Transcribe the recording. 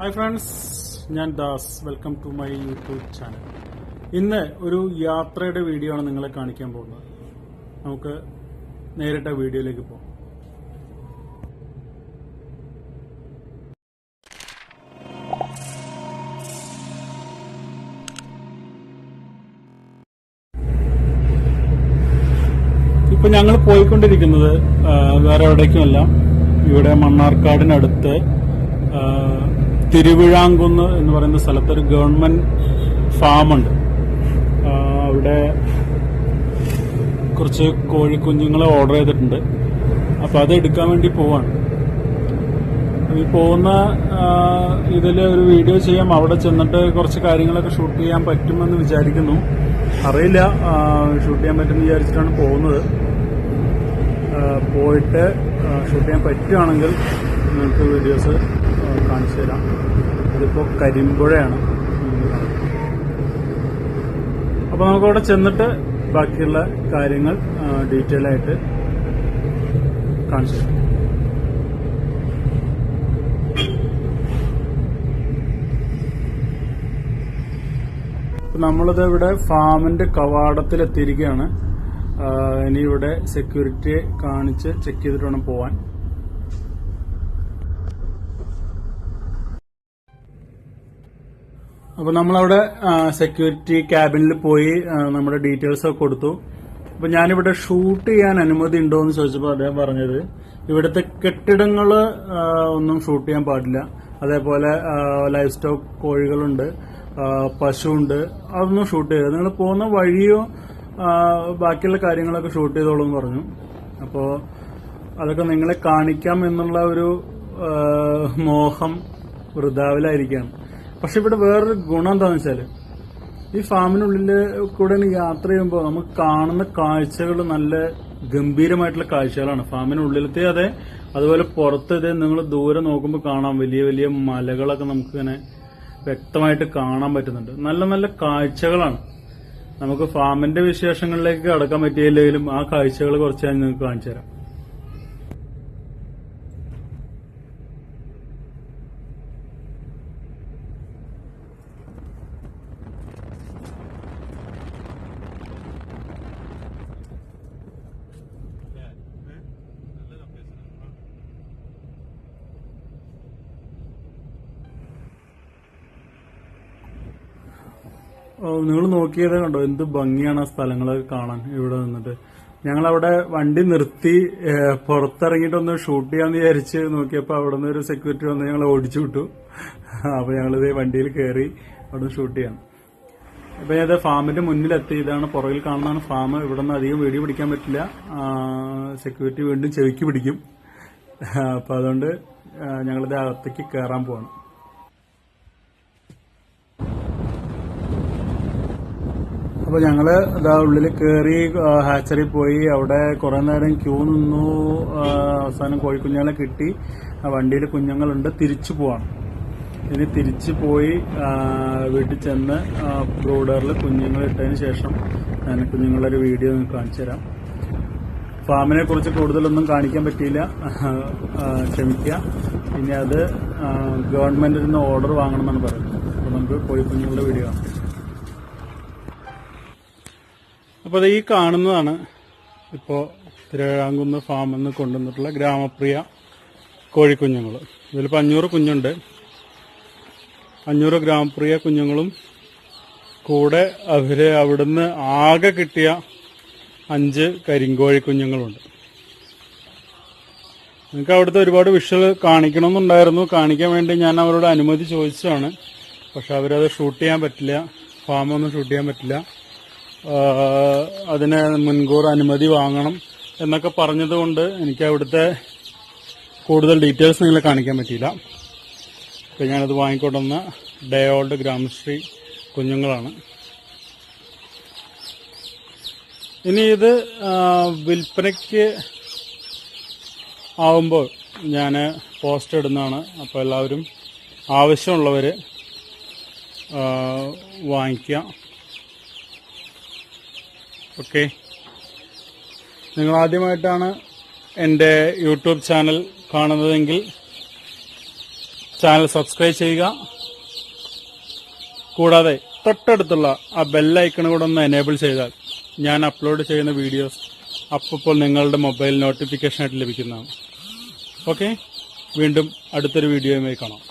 Hi friends ഞാൻ Das. Welcome to my YouTube channel ഇന്ന് ഒരു യാത്രയുടെ വീഡിയോ ആണ് നിങ്ങളെ കാണിക്കാൻ പോകുന്നത്. നമുക്ക് നേരിട്ട വീഡിയോയിലേക്ക് പോകാം. ഇപ്പൊ ഞങ്ങൾ പോയിക്കൊണ്ടിരിക്കുന്നത് വേറെ എവിടേക്കുമല്ല ഇവിടെ മണ്ണാർക്കാടിനടുത്ത് തിരുവിഴാങ്കുന്ന് എന്ന് പറയുന്ന സ്ഥലത്തൊരു ഗവൺമെന്റ് ഫാമുണ്ട്. അവിടെ കുറച്ച് കോഴിക്കുഞ്ഞുങ്ങളെ ഓർഡർ ചെയ്തിട്ടുണ്ട്. അപ്പോൾ അത് എടുക്കാൻ വേണ്ടി പോവാണ്. ഈ പോകുന്ന ഇതിൽ ഒരു വീഡിയോ ചെയ്യാം. അവിടെ ചെന്നിട്ട് കുറച്ച് കാര്യങ്ങളൊക്കെ ഷൂട്ട് ചെയ്യാൻ പറ്റുമെന്ന് വിചാരിക്കുന്നു. അറിയില്ല ഷൂട്ട് ചെയ്യാൻ പറ്റുമെന്ന് വിചാരിച്ചിട്ടാണ് പോകുന്നത്. പോയിട്ട് ഷൂട്ട് ചെയ്യാൻ പറ്റുകയാണെങ്കിൽ നിങ്ങൾക്ക് വീഡിയോസ് കാണിച്ചു തരാം. ഇതിപ്പോൾ കരിമ്പുഴയാണ്. അപ്പോൾ നമുക്കവിടെ ചെന്നിട്ട് ബാക്കിയുള്ള കാര്യങ്ങൾ ഡീറ്റെയിൽ ആയിട്ട് കാണിച്ചു തരാം. നമ്മളിത് ഇവിടെ ഫാമിന്റെ കവാടത്തിൽ എത്തിയിരിക്കുകയാണ് ഇനി ഇവിടെ സെക്യൂരിറ്റിയെ കാണിച്ച് ചെക്ക് ചെയ്തിട്ട് വേണം പോവാൻ. അപ്പൊ നമ്മളവിടെ സെക്യൂരിറ്റി ക്യാബിനിൽ പോയി നമ്മുടെ ഡീറ്റെയിൽസ് ഒക്കെ കൊടുത്തു. അപ്പൊ ഞാനിവിടെ ഷൂട്ട് ചെയ്യാൻ അനുമതി ഉണ്ടോ എന്ന് ചോദിച്ചപ്പോൾ അദ്ദേഹം പറഞ്ഞത്. ഇവിടുത്തെ കെട്ടിടങ്ങൾ ഒന്നും ഷൂട്ട് ചെയ്യാൻ പാടില്ല. അതേപോലെ ലൈഫ് സ്റ്റോക്ക് കോഴികളുണ്ട് പശുവുണ്ട് അതൊന്നും ഷൂട്ട് ചെയ്യരുത്. നിങ്ങൾ പോകുന്ന വഴിയോ ബാക്കിയുള്ള കാര്യങ്ങളൊക്കെ ഷൂട്ട് ചെയ്തോളൂ എന്ന് പറഞ്ഞു. അപ്പോൾ അതൊക്കെ നിങ്ങളെ കാണിക്കാം എന്നുള്ള ഒരു മോഹം വൃതാവിലായിരിക്കുകയാണ്. പക്ഷെ ഇവിടെ വേറൊരു ഗുണം എന്താണെന്ന് വെച്ചാൽ ഈ ഫാമിനുള്ളിൽ കൂടെ യാത്ര ചെയ്യുമ്പോൾ നമുക്ക് കാണുന്ന കാഴ്ചകൾ നല്ല ഗംഭീരമായിട്ടുള്ള കാഴ്ചകളാണ്. ഫാമിനുള്ളിലത്തെ അതെ അതുപോലെ പുറത്ത് ഇതേ നിങ്ങൾ ദൂരെ നോക്കുമ്പോൾ കാണാം വലിയ വലിയ മലകളൊക്കെ നമുക്ക് ഇങ്ങനെ വ്യക്തമായിട്ട് കാണാൻ പറ്റുന്നുണ്ട്. നല്ല നല്ല കാഴ്ചകളാണ്. നമുക്ക് ഫാമിന്റെ വിശേഷങ്ങളിലേക്ക് കടക്കാൻ പറ്റിയില്ലെങ്കിലും ആ കാഴ്ചകൾ കുറച്ച് ഞാൻ നിങ്ങൾക്ക് കാണിച്ചു തരാം നിങ്ങൾ നോക്കിയത് കണ്ടോ? എന്ത് ഭംഗിയാണ് ആ സ്ഥലങ്ങളൊക്കെ കാണാൻ ഇവിടെ നിന്നിട്ട്. ഞങ്ങൾ അവിടെ വണ്ടി നിർത്തി പുറത്തിറങ്ങിയിട്ടൊന്ന് ഷൂട്ട് ചെയ്യാന്ന് വിചാരിച്ച് നോക്കിയപ്പോൾ അവിടെ നിന്ന് ഒരു സെക്യൂരിറ്റി വന്ന് ഞങ്ങളെ ഓടിച്ചു വിട്ടു. അപ്പൊ ഞങ്ങളിത് വണ്ടിയിൽ കയറി അവിടെ ഷൂട്ട് ചെയ്യാം. അപ്പൊ ഞാൻ ഫാമിന്റെ മുന്നിലെത്തി. ഇതാണ് പുറകിൽ കാണുന്നതാണ് ഫാം. ഇവിടെ നിന്ന് അധികം വീഡിയോ പിടിക്കാൻ പറ്റില്ല. സെക്യൂരിറ്റി വീണ്ടും ചെവിക്ക് പിടിക്കും. അപ്പൊ അതുകൊണ്ട് ഞങ്ങളിത് അകത്തേക്ക് കയറാൻ പോവാണ്. അപ്പൊ ഞങ്ങൾ ഇതാ ഉള്ളിൽ കയറി ഹാച്ചറി പോയി. അവിടെ കുറെ നേരം ക്യൂ നിന്നു. അവസാനം കോഴിക്കുഞ്ഞുങ്ങളെ കിട്ടി. വണ്ടിയിൽ കുഞ്ഞുങ്ങളുണ്ട്. തിരിച്ചു പോവാണ് ഇനി തിരിച്ചു പോയി വീട്ടിൽ ചെന്ന് ബ്രൂഡറിൽ കുഞ്ഞുങ്ങൾ ഇട്ടതിന് ശേഷം ഞാൻ കുഞ്ഞുങ്ങളുടെ ഒരു വീഡിയോ നിങ്ങൾക്ക് കാണിച്ചു തരാം. ഫാമിനെ കുറിച്ച് കൂടുതലൊന്നും കാണിക്കാൻ പറ്റിയില്ല. ക്ഷമിക്കുക. ഇനി അത് ഗവൺമെന്റിൽ നിന്ന് ഓർഡർ വാങ്ങണമെന്നാണ് പറയുന്നത്. അപ്പൊ നമുക്ക് കോഴിക്കുഞ്ഞുങ്ങളുടെ വീഡിയോ കാണാം. അപ്പോൾ ഈ കാണുന്നതാണ് ഇപ്പോൾ തിരുവിഴാങ്കുന്ന് ഫാമിൽ നിന്ന് കൊണ്ടുവന്നിട്ടുള്ള ഗ്രാമപ്രിയ കോഴിക്കുഞ്ഞുങ്ങൾ ഇതിലിപ്പോൾ അഞ്ഞൂറ് കുഞ്ഞുണ്ട്. അഞ്ഞൂറ് ഗ്രാമപ്രിയ കുഞ്ഞുങ്ങളും കൂടെ അവർ അവിടുന്ന് ആകെ കിട്ടിയ അഞ്ച് കരിങ്കോഴി കുഞ്ഞുങ്ങളുണ്ട്. നിങ്ങൾക്ക് അവിടുത്തെ ഒരുപാട് വിഷ്വൽ കാണിക്കണമെന്നുണ്ടായിരുന്നു. കാണിക്കാൻ വേണ്ടി ഞാൻ അവരോട് അനുമതി ചോദിച്ചതാണ്. പക്ഷെ അവരത് ഷൂട്ട് ചെയ്യാൻ പറ്റില്ല. ഫാമൊന്നും ഷൂട്ട് ചെയ്യാൻ പറ്റില്ല. അതിന് മുൻകൂർ അനുമതി വാങ്ങണം എന്നൊക്കെ പറഞ്ഞതുകൊണ്ട് എനിക്ക് അവിടുത്തെ കൂടുതൽ ഡീറ്റെയിൽസ് നിങ്ങളെ കാണിക്കാൻ പറ്റിയില്ല. അപ്പോൾ ഞാനത് വാങ്ങിക്കൊണ്ടുവന്ന ഡേ ഓൾഡ് ഗ്രാമശ്രീ കുഞ്ഞുങ്ങളാണ്. ഇനി ഇത് വിൽപ്പനയ്ക്ക് ആവുമ്പോൾ ഞാൻ പോസ്റ്റ് ഇടുന്നതാണ്. അപ്പോൾ എല്ലാവരും ആവശ്യമുള്ളവർ വാങ്ങിക്കുക. ഓക്കെ. നിങ്ങൾ ആദ്യമായിട്ടാണ് എന്റെ യൂട്യൂബ് ചാനൽ കാണുന്നതെങ്കിൽ ചാനൽ സബ്സ്ക്രൈബ് ചെയ്യുക. കൂടാതെ തൊട്ടടുത്തുള്ള ആ ബെല്ലൈക്കൺ കൂടെ ഒന്ന് എനേബിൾ ചെയ്താൽ ഞാൻ അപ്ലോഡ് ചെയ്യുന്ന വീഡിയോസ് അപ്പോൾ നിങ്ങളുടെ മൊബൈൽ നോട്ടിഫിക്കേഷനായിട്ട് ലഭിക്കുന്നതാണ്. ഓക്കെ? വീണ്ടും അടുത്തൊരു വീഡിയോയുമായി കാണാം.